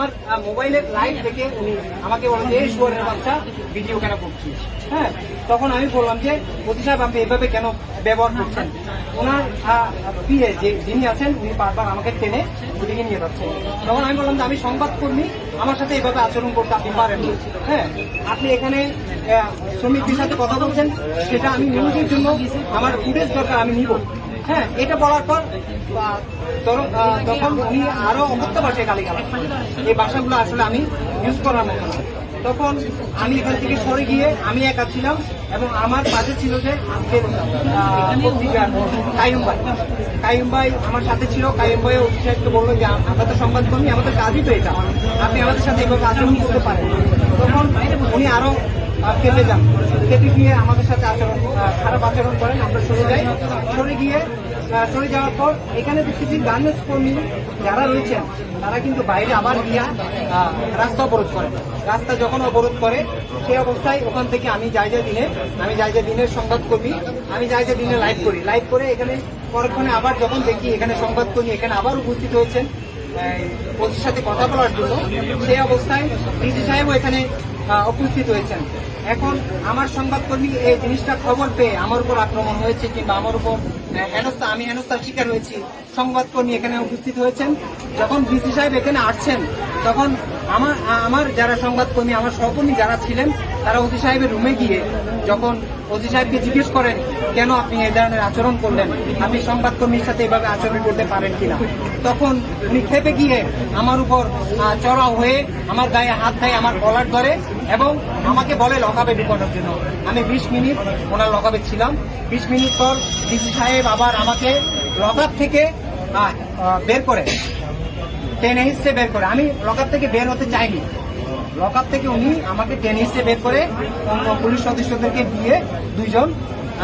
আমার মোবাইলের লাইট দেখে উনি আমাকে বলেন যে, এই শুয়ারের বাচ্চা ভিডিও কেন করছিস? হ্যাঁ তখন আমি বললাম যে, অতি সাহেব, আপনি এভাবে কেন ব্যবহার করছেন? ওনার পিএ যে, যিনি আছেন, উনি বারবার আমাকে টেনে ওদিকে নিয়ে যাচ্ছেন। তখন আমি বললাম যে, আমি সংবাদকর্মী, আমার সাথে এইভাবে আচরণ করতে আপনি পারেন হ্যাঁ আপনি এখানে শ্রমিকদের সাথে কথা বলছেন, সেটা আমি নিউজের জন্য, আমার ফুটেজ দরকার, আমি নিব। হ্যাঁ এটা বলার পর তখন উনি আরও অমুক্ত ভাষায় গালি গালাজ এই ভাষাগুলো আসলে আমি ইউজ করার মতো। তখন আমি এখান থেকে সরে গিয়ে আমি একা ছিলাম এবং আমার পাশে ছিল যে কায়ুম ভাই। কায়ুম ভাই আমার সাথে ছিল। কায়ুম ভাই উৎসাহিত বলল যে আম- আমরা তো সংবাদকর্মী আমাদের কাজই তো এটা। আপনি আমাদের সাথে এভাবে আচরণ করতে পারেন তখন উনি আরও কেটে যান। কেটে গিয়ে আমাদের সাথে আচরণ খারাপ আচরণ করেন, আমরা সরে যাই। সরে গিয়ে সরে যাওয়ার পর এখানে দেখতেছি গার্মেন্টস কর্মী যারা রয়েছেন, তারা কিন্তু বাইরে আবার গিয়া রাস্তা অবরোধ করে রাস্তা যখন অবরোধ করে, সেই অবস্থায় ওখান থেকে আমি যাই যে দিনে, আমি যাই যে দিনের সংবাদকর্মী আমি যাই যে দিনে লাইভ করি। লাইভ করে এখানে পরক্ষণে আবার যখন দেখি এখানে সংবাদকর্মী এখানে আবার উপস্থিত হয়েছেন ওদের সাথে কথা বলার জন্য, সেই অবস্থায় ডিসি সাহেবও এখানে উপস্থিত হয়েছেন। এখন আমার সংবাদকর্মী এই জিনিসটা খবর পেয়ে আমার উপর আক্রমণ হয়েছে কিংবা আমার উপর হেনস্থা, আমি হেনস্থার শিকার হয়েছি। সংবাদকর্মী এখানে উপস্থিত হয়েছেন। যখন ডিসি সাহেব এখানে আসছেন, তখন আমার আমার যারা সংবাদকর্মী, আমার সহকর্মী যারা ছিলেন, তারা ওসি সাহেবের রুমে গিয়ে যখন ওসি সাহেবকে জিজ্ঞেস করেন, কেন আপনি এই ধরনের আচরণ করলেন? আপনি সংবাদকর্মীর সাথে এভাবে আচরণ করতে পারেন কিনা? তখন উনি খেপে গিয়ে আমার উপর চড়াও হয়ে আমার গায়ে হাত দেয়, আমার কলার ধরে এবং আমাকে বলে লকাবে ঢুকানোর জন্য। আমি বিশ মিনিট ওনার লকাবে ছিলাম। বিশ মিনিট পর ডিসি সাহেব আবার আমাকে লকাপ থেকে বের করে টেনে হিসে বের করে। আমি লকআপ থেকে বের হতে চাইনি। লকআপ থেকে উনি আমাকে টেনে হিসে বের করে অন্য পুলিশ সদস্যদেরকে দিয়ে দুইজন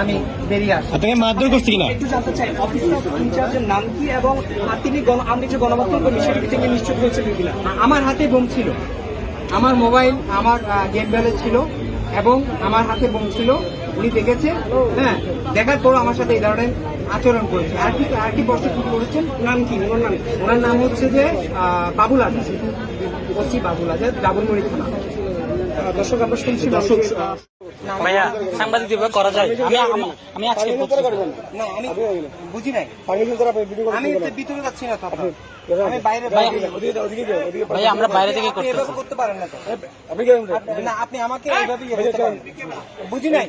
আমি বেরিয়ে আসি। আপনাকে মারধর করছে কিনা? একটু জানতে চাই অফিস অফ ইনচার্জের নাম কি এবং আর তিনি গণ আমি যে গণমাধ্যম কর্মী সেটি থেকে নিশ্চিত হয়েছে কিনা? আমার হাতে বোম ছিল। আমার মোবাইল আমার গেট ব্যালেন্স ছিল। এবং আমার হাতে বোম ছিল উনি দেখেছে হ্যাঁ দেখার পর আমার সাথে এই ধরনের আচরণ করেছে। আর কি আর কি প্রশ্ন কি করেছেন? নাম কি? ওনার নাম ওনার নাম হচ্ছে যে আহ, বাবুল আজাদ। ওসি বাবুল আজাদ ডাবলমুড়ি থানা। দর্শক আমরা শুনছি দর্শক ভাইয়া সাংবাদিক দিবে করা যায়। আমি আমি- আজকে না। আমি বুঝি নাই। আমি ভিতরে যাচ্ছি না তো আমি বাইরে ভাইয়া আমরা বাইরে থেকে আপনি করতেছি। করতে পারেন না তো। আপনি- না আপনি আমাকে এইভাবে। বুঝি নাই?